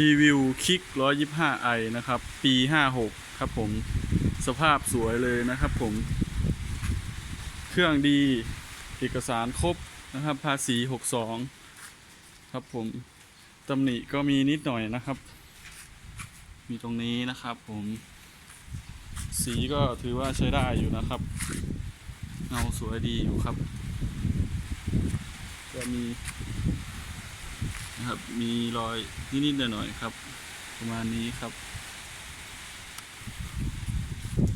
รีวิวคิก 125i นะครับ ปี 56 ครับผม สภาพสวยเลยนะครับผม เครื่องดี เอกสารครบนะครับ ภาษี 62 ครับผม ตำหนิก็มีนิดหน่อยนะครับ มีตรงนี้นะครับผม สีก็ถือว่าใช้ได้อยู่นะครับ เงาสวยดีอยู่ครับก็มี นะครับ มีรอยนิดๆหน่อยๆครับ ประมาณนี้ครับ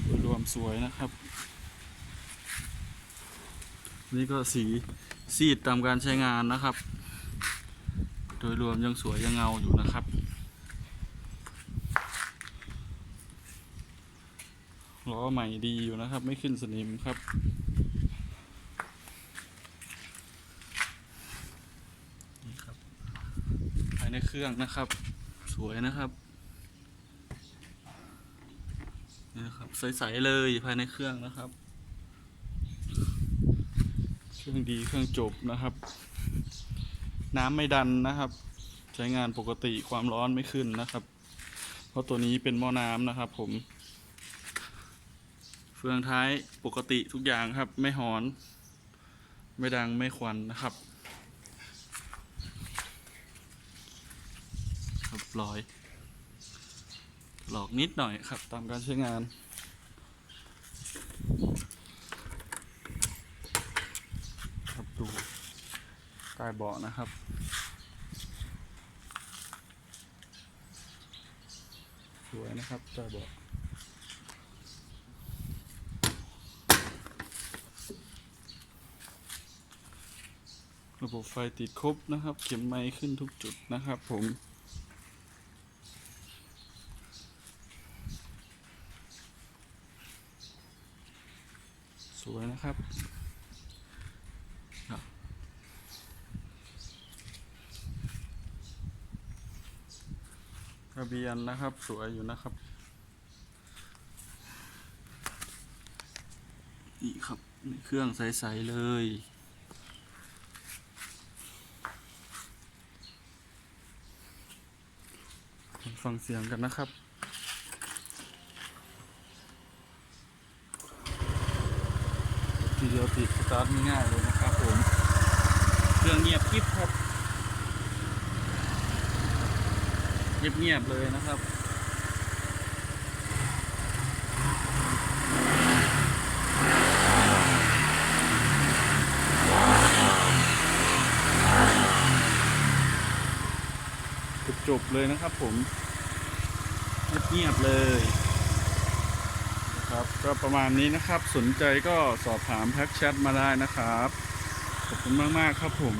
โดยรวมสวยนะครับนี่ก็สีซีดตามการใช้งานนะครับ โดยรวมยังสวยยังเงาอยู่นะครับ ล้อใหม่ดีอยู่นะครับ ไม่ขึ้นสนิมครับ นี่ครับ ภาย ในเครื่องนะครับ สวยนะครับนี่นะครับใสๆเลยภายในเครื่องนะครับ เครื่องดีเครื่องจบนะครับ น้ำไม่ดันนะครับ ใช้งานปกติความร้อนไม่ขึ้นนะครับ เพราะตัวนี้เป็นหม้อน้ำนะครับ ผม เฟืองท้ายปกติทุกอย่างครับ ไม่หอน ไม่ดังไม่ควันนะครับเรีย บร้อย หลอกนิดหน่อยครับตามการใช้งาน ครับดูใต้เบาะนะครับสวยนะครับใต้เบาะระบบไฟติดครบนะครับ เข็มไม้ขึ้นทุกจุดนะครับผม วยนะครับทะเบียนนะครับสวยอยู่นะครับ นี่ครับเครื่องใส ๆ เลยฟังเสียงกันนะครับ ทีเดียว ติดสตาร์ทง่ายเลยนะครับผม เครื่องเงียบกริบครับเงียบๆเลยนะครับจบๆเลยนะครับผมเงียบเลย ก็ประมาณนี้นะครับ สนใจก็สอบถามทักแชทมาได้นะครับ ขอบคุณมาก ๆ ครับผม